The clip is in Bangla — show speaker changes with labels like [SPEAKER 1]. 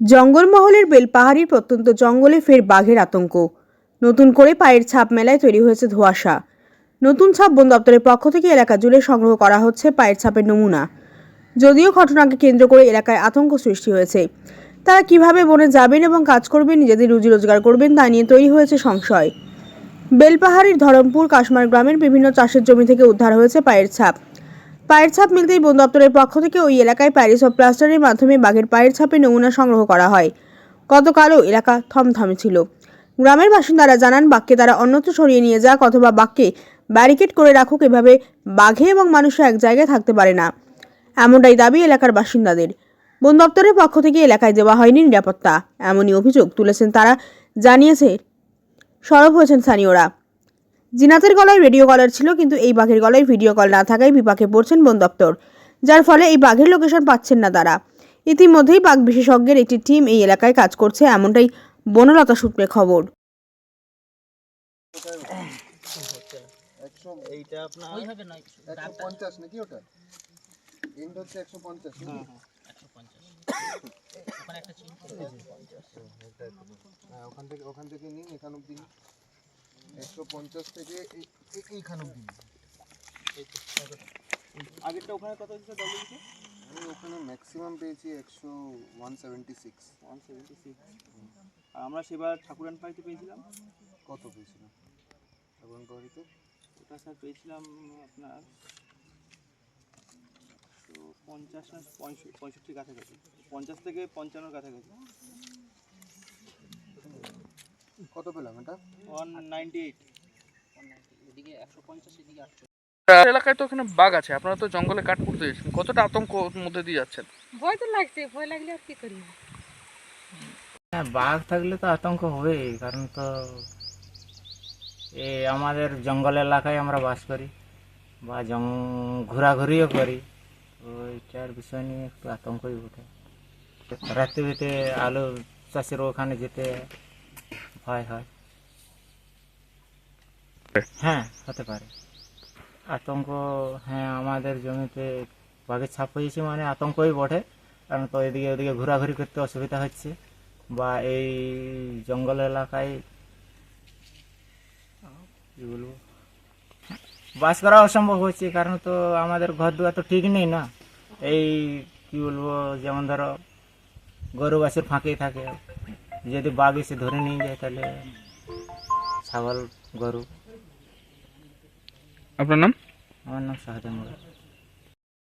[SPEAKER 1] জঙ্গলমহলের বেলপাহাড়ির প্রত্যন্ত জঙ্গলে ফের বাঘের আতঙ্ক। নতুন করে পায়ের ছাপ মেলায় তৈরি হয়েছে ধোঁয়াশা। নতুন ছাপ বন দপ্তরের পক্ষ থেকে এলাকা জুড়ে সংগ্রহ করা হচ্ছে পায়ের ছাপের নমুনা। যদিও ঘটনাকে কেন্দ্র করে এলাকায় আতঙ্ক সৃষ্টি হয়েছে। তারা কীভাবে বনে যাবেন এবং কাজ করবেন, নিজেদের রুজি রোজগার করবেন, তা নিয়ে তৈরি হয়েছে সংশয়। বেলপাহাড়ির ধরমপুর, কাশমার গ্রামের বিভিন্ন চাষের জমি থেকে উদ্ধার হয়েছে পায়ের ছাপ। পায়ের ছাপ মিলতেই বন দপ্তরের পক্ষ থেকে ওই এলাকায় প্যারিস ও প্লাস্টারের মাধ্যমে বাঘের পায়ের ছাপে নমুনা সংগ্রহ করা হয়। গতকালও এলাকা থমথমে ছিল। গ্রামের বাসিন্দারা জানান, বাঘকে তারা অন্যত্র সরিয়ে নিয়ে যাক অথবা বাঘকে ব্যারিকেড করে রাখুক, এভাবে বাঘে এবং মানুষে এক জায়গায় থাকতে পারে না। এমনটাই দাবি এলাকার বাসিন্দাদের। বন দপ্তরের পক্ষ থেকে এলাকায় দেওয়া হয়নি নিরাপত্তা, এমনই অভিযোগ তুলেছেন তারা, জানিয়েছে, সরব হয়েছেন স্থানীয়রা। জিনাতের গলায় রেডিও কলার ছিল কিন্তু এই বাঘের গলায় ভিডিও কল না থাকায় বিপাকে পড়ছেন বন দপ্তর। যার ফলে এই বাঘের লোকেশন পাচ্ছেন না তারা। ইতিমধ্যেই বাঘ বিশেষজ্ঞের একটি টিম এই এলাকায় কাজ করছে এমনটাই বনলতা সূত্রে খবর।
[SPEAKER 2] এইটা আপনার
[SPEAKER 3] একশো পঞ্চাশ নাকি ওটা? এন্ড হচ্ছে একশো পঞ্চাশ নাকি?
[SPEAKER 4] একশো পঞ্চাশ। ওখানে একটা চিহ্ন
[SPEAKER 3] হ্যাঁ ওখান থেকে ওখান থেকে নিন এখান অব্দি নিন। একশো পঞ্চাশ থেকে এই- এই- এইখান অব্দি
[SPEAKER 2] আগেরটা ওখানে কত দিচ্ছে ডবল দিচ্ছে
[SPEAKER 3] আমি ওখানে ম্যাক্সিমাম পেয়েছি একশো one seventy six
[SPEAKER 2] one seventy six আর আমরা সেবার ঠাকুরান পাইতে পেয়েছিলাম?
[SPEAKER 3] কত পেয়েছিলাম? এবং বাড়িতে
[SPEAKER 2] ওটা স্যার পেয়েছিলাম আপনার পঞ্চাশ না পঁয়ষ- কাছাকাছি। পঞ্চাশ থেকে পঞ্চান্নর কাছাকাছি।
[SPEAKER 3] কত পেলাম এটা?
[SPEAKER 2] ওয়ান নাইনটি এইট
[SPEAKER 4] এদিকে একশো পঞ্চাশ এদিকে আটশো।
[SPEAKER 5] এলাকায় তো ওখানে বাঘ আছে আপনারা তো জঙ্গলে কাঠ করতে যাচ্ছেন কতটা আতঙ্ক মধ্যে দিয়ে যাচ্ছেন?
[SPEAKER 6] ভয় তো লাগছে ভয় লাগলে আর কি করি?
[SPEAKER 7] হ্যাঁ বাঘ থাকলে তো আতঙ্ক হবেই কারণ তো এ আমাদের জঙ্গল এলাকায় আমরা বাস করি বা জং ঘোরাঘুরিও করি। ওইটার বিষয় নিয়ে একটু আতঙ্কই ওঠে রাত্রে বেতে আলু চাষের ওখানে যেতে ভয় হয়। হ্যাঁ হতে পারে। আতঙ্ক হ্যাঁ আমাদের জমিতে বাঘের ছাপ হয়েছে মানে আতঙ্কই বটে। কারণ তো এদিকে ওদিকে ঘোরাঘুরি করতে অসুবিধা হচ্ছে। বা এই জঙ্গল এলাকায় কি বলব? বাস করা অসম্ভব হচ্ছে কারণ তো আমাদের ঘর দুয়ার তো ঠিক নেই না। এই কি বলব যেমন ধরো গরু বাসের ফাঁকেই থাকে। যদি বাঘ এসে ধরে নিয়ে যায় তাহলে ছাগল গরু
[SPEAKER 5] আপনার নাম
[SPEAKER 7] আমার নাম শাহজাহান মোড়া